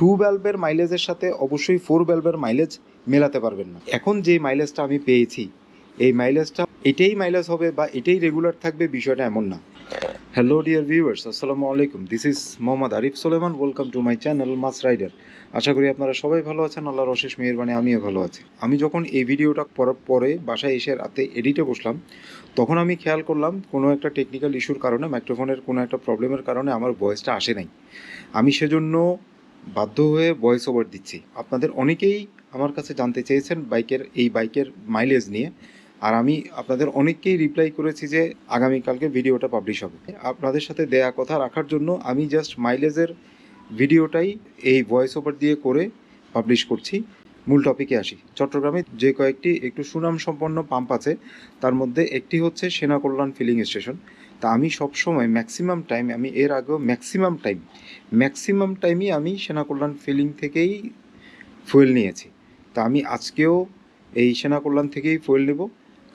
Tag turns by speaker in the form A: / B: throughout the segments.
A: Two ভ্যালভের মাইলেজের সাথে অবশ্যই ফোর ভ্যালভের মাইলেজ মেলাতে পারবেন না। এখন যে মাইলেজটা আমি পেয়েছি, এই মাইলেজটা এটাই মাইলেজ হবে বা এটাই রেগুলার থাকবে বিষয়টা এমন না। হ্যালো ডিয়ার ভিউয়ার্স আসসালামু আলাইকুম। This is Mohammad Arif Soleman. Welcome to my channel mass rider আশা করি আপনারা সবাই ভালো আছেন, আল্লাহর অশেষ মেহরবানি, আমিও ভালো আছি। আমি যখন এই ভিডিওটা করার পরে বাসায় এসে রাতে এডিটে বসলাম, তখন আমি খেয়াল করলাম কোনো একটা টেকনিক্যাল ইস্যুর কারণে মাইক্রোফোনের কোনো একটা প্রবলেমের কারণে আমার ভয়েসটা আসে নাই। আমি সেজন্য বাধ্য হয়ে ভয়েস ওভার দিচ্ছি। আপনাদের অনেকেই আমার কাছে জানতে চেয়েছেন বাইকের, এই বাইকের মাইলেজ নিয়ে। আর আমি আপনাদের অনেককেই রিপ্লাই করেছি যে আগামীকালকে ভিডিওটা পাবলিশ হবে। আপনাদের সাথে দেয়া কথা রাখার জন্য আমি জাস্ট মাইলেজের ভিডিওটাই এই ভয়েস ওভার দিয়ে করে পাবলিশ করছি। মূল টপিকে আসি। চট্টগ্রামে যে কয়েকটি একটু সুনাম সম্পন্ন পাম্প আছে, তার মধ্যে একটি হচ্ছে সেনা কল্যাণ ফিলিং স্টেশন তা আমি সবসময় ম্যাক্সিমাম টাইম আমি এর আগেও ম্যাক্সিমাম টাইম ম্যাক্সিমাম টাইমই আমি সেনা কল্যাণ ফিলিং থেকেই ফুয়েল নিয়েছি। তা আমি আজকেও এই সেনা কল্যাণ থেকেই ফুয়েল নেব,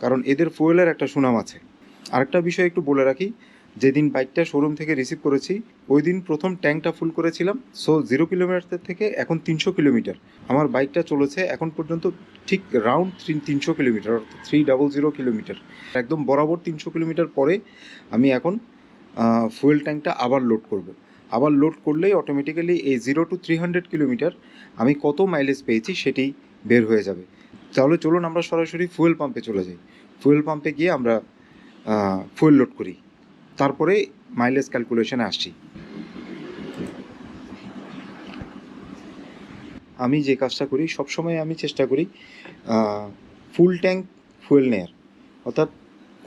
A: কারণ এদের ফুয়েলের একটা সুনাম আছে। আরেকটা বিষয় একটু বলে রাখি যেদিন বাইকটা শোরুম থেকে রিসিভ করেছি ওই দিন প্রথম ট্যাঙ্কটা ফুল করেছিলাম সো জিরো কিলোমিটার থেকে এখন তিনশো কিলোমিটার আমার বাইকটা চলেছে এখন পর্যন্ত ঠিক রাউন্ড থ্রি তিনশো কিলোমিটার অর্থাৎ থ্রি ডাবল জিরো কিলোমিটার একদম বরাবর তিনশো কিলোমিটার পরে আমি এখন ফুয়েল ট্যাঙ্কটা আবার লোড করব। আবার লোড করলেই অটোমেটিক্যালি এই zero two three hundred kilometre আমি কত মাইলেজ পেয়েছি সেটি বের হয়ে যাবে। তাহলে চলুন আমরা সরাসরি ফুয়েল পাম্পে চলে যাই। ফুয়েল পাম্পে গিয়ে আমরা ফুয়েল লোড করি। তারপরে মাইলেজ ক্যালকুলেশনে আসছি। আমি যে কাজটা করি, সবসময় আমি চেষ্টা করি ফুল ট্যাঙ্ক ফুয়েল নেয়ার। অর্থাৎ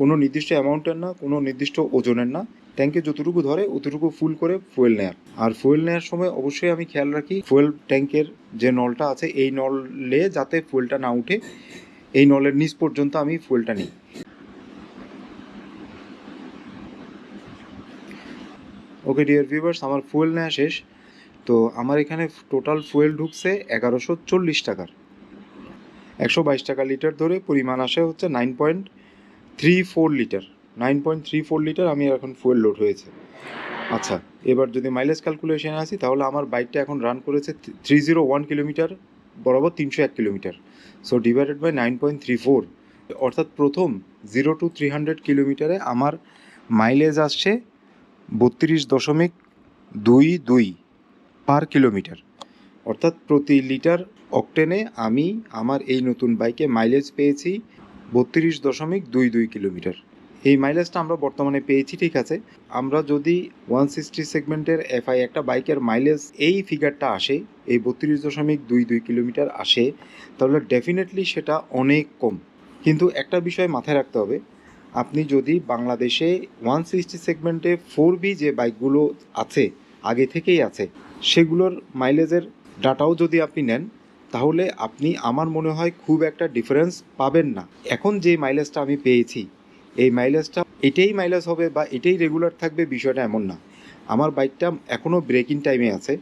A: কোনো নির্দিষ্ট অ্যামাউন্টের না, কোনো নির্দিষ্ট ওজনের না ট্যাঙ্কে যতটুকু ধরে, অতটুকু ফুল করে ফুয়েল নেয়ার। আর ফুয়েল নেয়ার সময় অবশ্যই আমি খেয়াল রাখি ফুয়েল ট্যাঙ্কের যে নলটা আছে, এই নলে যাতে ফুয়েলটা না উঠে, এই নলের নিচ পর্যন্ত আমি ফুয়েলটা নিই। ওকে ডিয়ার ভিউয়ার্স আমার ফুয়েল নেওয়া শেষ। তো আমার এখানে টোটাল ফুয়েল ঢুকছে এগারোশো চল্লিশ টাকার। একশো বাইশ টাকা লিটার ধরে পরিমাণ আসে হচ্ছে nine point three four litre nine point three four litre আমি এখন ফুয়েল লোড হয়েছে। আচ্ছা এবার যদি মাইলেজ ক্যালকুলেশনে আসি, তাহলে আমার বাইকটা এখন রান করেছে থ্রি জিরো ওয়ান কিলোমিটার বরাবর তিনশো এক kilometre so divided by nine point three four অর্থাৎ প্রথম জিরো টু থ্রি হান্ড্রেড কিলোমিটারে আমার মাইলেজ আসছে বত্রিশ দশমিক দুই দুই পার কিলোমিটার। অর্থাৎ প্রতি লিটার অকটেনে আমি আমার এই নতুন বাইকে মাইলেজ পেয়েছি বত্রিশ দশমিক দুই দুই কিলোমিটার। এই মাইলেজটা আমরা বর্তমানে পেয়েছি, ঠিক আছে? আমরা যদি ওয়ান সিক্সটি সেগমেন্টের এফআই একটা বাইকের মাইলেজ এই ফিগারটা আসে, এই বত্রিশ দশমিক দুই দুই কিলোমিটার আসে, তাহলে ডেফিনেটলি সেটা অনেক কম। কিন্তু একটা বিষয় মাথায় রাখতে হবে আপনি যদি বাংলাদেশে ওয়ান সিক্সটি সেগমেন্টে ফোর বি যে বাইকগুলো আছে, আগে থেকেই আছে, সেগুলোর মাইলেজের ডাটাও যদি আপনি নেন, তাহলে আপনি আমার মনে হয় খুব একটা ডিফারেন্স পাবেন না। এখন যে মাইলেজটা আমি পেয়েছি, এই মাইলেজটা এটাই মাইলেজ হবে বা এটাই রেগুলার থাকবে বিষয়টা এমন না। আমার বাইকটা এখনও ব্রেকিং টাইমে আছে,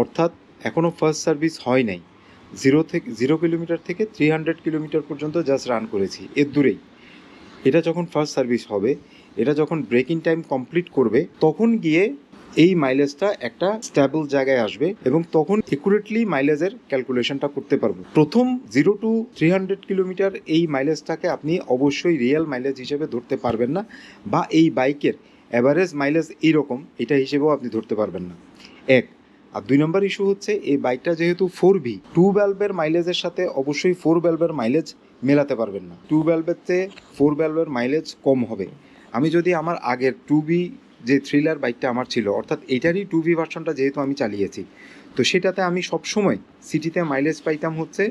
A: অর্থাৎ এখনও ফার্স্ট সার্ভিস হয় নাই। জিরো থেকে জিরো কিলোমিটার থেকে থ্রি হান্ড্রেড কিলোমিটার পর্যন্ত জাস্ট রান করেছি, এর দূরেই। এটা যখন ফার্স্ট সার্ভিস হবে, এটা যখন ব্রেকিং টাইম কমপ্লিট করবে, তখন গিয়ে এই মাইলেজটা একটা স্ট্যাবল জায়গায় আসবে এবং তখন একুরেটলি মাইলেজের ক্যালকুলেশনটা করতে পারব। প্রথম zero two three hundred kilometre এই মাইলেজটাকে আপনি অবশ্যই রিয়েল মাইলেজ হিসেবে ধরতে পারবেন না বা এই বাইকের অ্যাভারেজ মাইলেজ এইরকম, এটা হিসেবেও আপনি ধরতে পারবেন না। এক আর দুই নম্বর ইস্যু হচ্ছে এই বাইকটা যেহেতু ফোর ভি টু ভ্যালভের মাইলেজের সাথে অবশ্যই ফোর ভ্যালভের মাইলেজ মেলাতে পারবেন না। টু ভ্যালভের চেয়ে ফোর ভ্যালভের মাইলেজ কম হবে। আমি যদি আমার আগের টু বি যে থ্রিলার বাইকটা আমার ছিল, অর্থাৎ এটারই টু ভি ভার্সনটা যেহেতু আমি চালিয়েছি, তো সেটাতে আমি সবসময় সিটিতে মাইলেজ পাইতাম হচ্ছে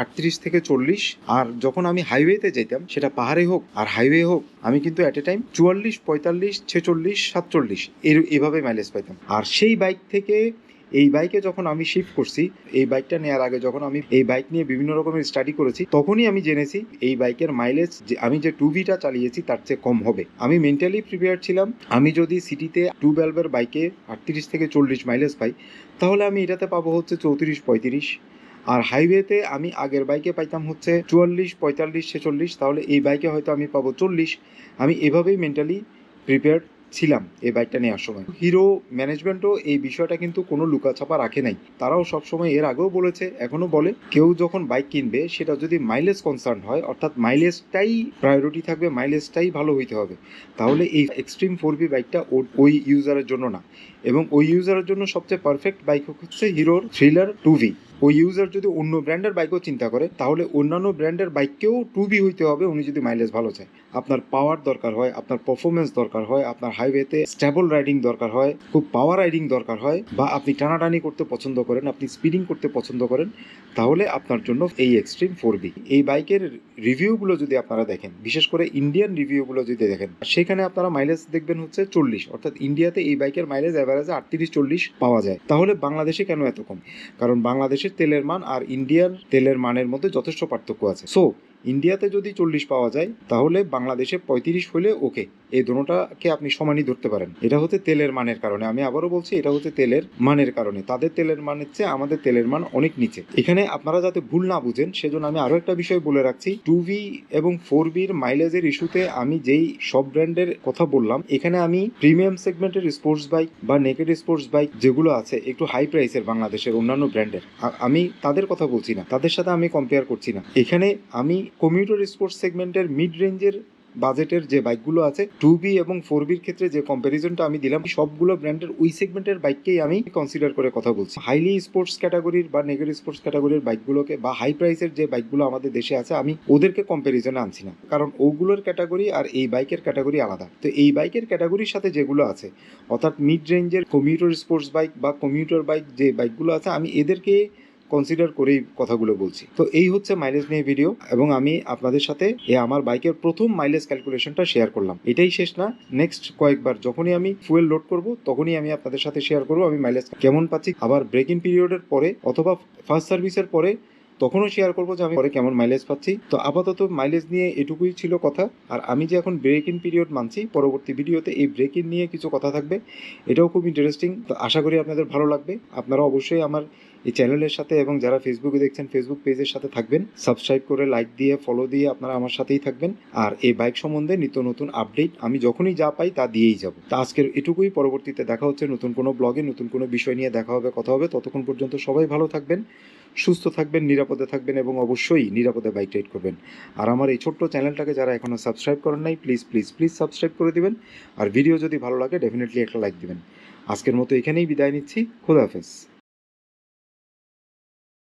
A: আটত্রিশ থেকে চল্লিশ। আর যখন আমি হাইওয়েতে যেতাম, সেটা পাহাড়ে হোক আর হাইওয়ে হোক, আমি কিন্তু অ্যাট এ টাইম চুয়াল্লিশ, পঁয়তাল্লিশ, ছেচল্লিশ, সাতচল্লিশ, এর, এভাবে মাইলেজ পাইতাম। আর সেই বাইক থেকে এই বাইকে যখন আমি শিফট করছি, এই বাইকটা নেওয়ার আগে যখন আমি এই বাইক নিয়ে বিভিন্ন রকমের স্টাডি করেছি, তখনই আমি জেনেছি এই বাইকের মাইলেজ যে, আমি যে টু ভিটা চালিয়েছি তার চেয়ে কম হবে। আমি মেন্টালি প্রিপেয়ার ছিলাম। আমি যদি সিটিতে টু ভ্যালভের বাইকে আটত্রিশ থেকে চল্লিশ মাইলেজ পাই, তাহলে আমি এটাতে পাবো হচ্ছে চৌত্রিশ, পঁয়ত্রিশ। আর হাইওয়েতে আমি আগের বাইকে পাইতাম হচ্ছে চুয়াল্লিশ, পঁয়তাল্লিশ, ছেচল্লিশ, তাহলে এই বাইকে হয়তো আমি পাবো চল্লিশ। আমি এভাবেই মেন্টালি প্রিপেয়ার ছিলাম এই বাইকটা নেওয়ার সময়। হিরো ম্যানেজমেন্টও এই বিষয়টা কিন্তু কোনো লুকাছাপা রাখে নাই। তারাও সবসময় এর আগেও বলেছে, এখনও বলে, কেউ যখন বাইক কিনবে, সেটা যদি মাইলেজ কনসার্ন হয়, অর্থাৎ মাইলেজটাই প্রায়োরিটি থাকবে মাইলেজটাই ভালো হইতে হবে, তাহলে এই এক্সট্রিম ফোর বি বাইকটা ওই ইউজারের জন্য না। এবং ওই ইউজারের জন্য সবচেয়ে পারফেক্ট বাইক হচ্ছে হিরোর থ্রিলার টু ভি ওই ইউজার যদি অন্য ব্র্যান্ডের বাইকও চিন্তা করে, তাহলে অন্যান্য ব্র্যান্ডের বাইককেও টু বি হইতে হবে, উনি যদি মাইলেজ ভালো চায়। আপনার পাওয়ার দরকার হয়, আপনার পারফরমেন্স দরকার হয়, আপনার হাইওয়েতে স্টেবল রাইডিং দরকার হয়, খুব পাওয়ার রাইডিং দরকার হয়, বা আপনি টানাটানি করতে পছন্দ করেন, আপনি স্পিডিং করতে পছন্দ করেন, তাহলে আপনার জন্য এই এক্সট্রিম ফোর বি এই বাইকের রিভিউগুলো যদি আপনারা দেখেন, বিশেষ করে ইন্ডিয়ান রিভিউগুলো যদি দেখেন, সেখানে আপনারা মাইলেজ দেখবেন হচ্ছে চল্লিশ, অর্থাৎ ইন্ডিয়াতে এই বাইকের মাইলেজ অ্যাভারেজে আটত্রিশ, চল্লিশ পাওয়া যায়। তাহলে বাংলাদেশে কেন এত কম? কারণ বাংলাদেশের তেলের মান আর ইন্ডিয়ার তেলের মানের মধ্যে যথেষ্ট পার্থক্য আছে। সো ইন্ডিয়াতে যদি চল্লিশ পাওয়া যায়, তাহলে বাংলাদেশে পঁয়ত্রিশ হলে ওকে এই দুটোটাকে আপনি সমানই ধরতে পারেন। এটা হচ্ছে তেলের মানের কারণে। আমি আবারও বলছি, এটা হচ্ছে তেলের মানের কারণে। তাদের তেলের মানের চেয়ে আমাদের তেলের মান অনেক নিচে। এখানে আপনারা যাতে ভুল না বুঝেন, সেজন্য আমি আরও একটা বিষয় বলে রাখছি। টু এবং ফোর বির মাইলেজের ইস্যুতে আমি যেই সব ব্র্যান্ডের কথা বললাম, এখানে আমি প্রিমিয়াম সেগমেন্টের স্পোর্টস বাইক বা নেকেড স্পোর্টস বাইক যেগুলো আছে, একটু হাই প্রাইসের বাংলাদেশের অন্যান্য ব্র্যান্ডের। আমি তাদের কথা বলছি না। তাদের সাথে আমি কম্পেয়ার করছি না। এখানে আমি কমিউটার স্পোর্টস সেগমেন্টের মিড রেঞ্জের বাজেটের যে বাইকগুলো আছে টু বি এবং ফোর বির ক্ষেত্রে যে কম্প্যারিজনটা আমি দিলাম সবগুলো ব্র্যান্ডের ওই সেগমেন্টের বাইককেই আমি কনসিডার করে কথা বলছি। হাইলি স্পোর্টস ক্যাটাগরির বা নেগেটিভ স্পোর্টস ক্যাটাগরির বাইকগুলোকে বা হাই প্রাইসের যে বাইকগুলো আমাদের দেশে আছে, আমি ওদেরকে কম্প্যারিজনে আনছি না। কারণ ওগুলোর ক্যাটাগরি আর এই বাইকের ক্যাটাগরি আলাদা। তো এই বাইকের ক্যাটাগরির সাথে যেগুলো আছে, অর্থাৎ মিড রেঞ্জের কমিউটার স্পোর্টস বাইক বা কমিউটার বাইক যে বাইকগুলো আছে, আমি এদেরকে কনসিডার করেই কথাগুলো বলছি। তো এই হচ্ছে মাইলেজ নিয়ে ভিডিও এবং আমি আপনাদের সাথে এ আমার বাইকের প্রথম মাইলেজ ক্যালকুলেশনটা শেয়ার করলাম। এটাই শেষ না নেক্সট কয়েকবার যখনই আমি ফুয়েল লোড করব, তখনই আমি আপনাদের সাথে শেয়ার করব আমি মাইলেজ কেমন পাচ্ছি। আবার ব্রেক ইন পিরিয়ডের পরে অথবা ফার্স্ট সার্ভিসের পরে তখনও শেয়ার করব যে আমি পরে কেমন মাইলেজ পাচ্ছি। তো আপাতত মাইলেজ নিয়ে এটুকুই ছিল কথা। আর আমি যে এখন ব্রেক ইন পিরিয়ড মানছি, পরবর্তী ভিডিওতে এই ব্রেক ইন নিয়ে কিছু কথা থাকবে, এটাও খুব ইন্টারেস্টিং তো আশা করি আপনাদের ভালো লাগবে। আপনারা অবশ্যই আমার এই চ্যানেলের সাথে এবং যারা ফেসবুকে দেখছেন ফেসবুক পেজের সাথে থাকবেন সাবস্ক্রাইব করে লাইক দিয়ে ফলো দিয়ে আপনারা আমার সাথেই থাকবেন। আর এই বাইক সম্বন্ধে নিত্য নতুন আপডেট আমি যখনই যা পাই তা দিয়েই যাব। তা আজকের এটুকুই, পরবর্তীতে দেখা হচ্ছে নতুন কোনো ব্লগে নতুন কোনো বিষয় নিয়ে দেখা হবে, কথা হবে, ততক্ষণ পর্যন্ত সবাই ভালো থাকবেন, সুস্থ থাকবেন, নিরাপদে থাকবেন এবং অবশ্যই নিরাপদে বাইক রাইড করবেন। আর আমার এই ছোট্ট চ্যানেলটাকে যারা এখনও সাবস্ক্রাইব করেন নাই প্লিজ প্লিজ প্লিজ সাবস্ক্রাইব করে দিবেন। আর ভিডিও যদি ভালো লাগে ডেফিনেটলি একটা লাইক দিবেন। আজকের মতো এখানেই বিদায় নিচ্ছি। খোদা হাফেজ।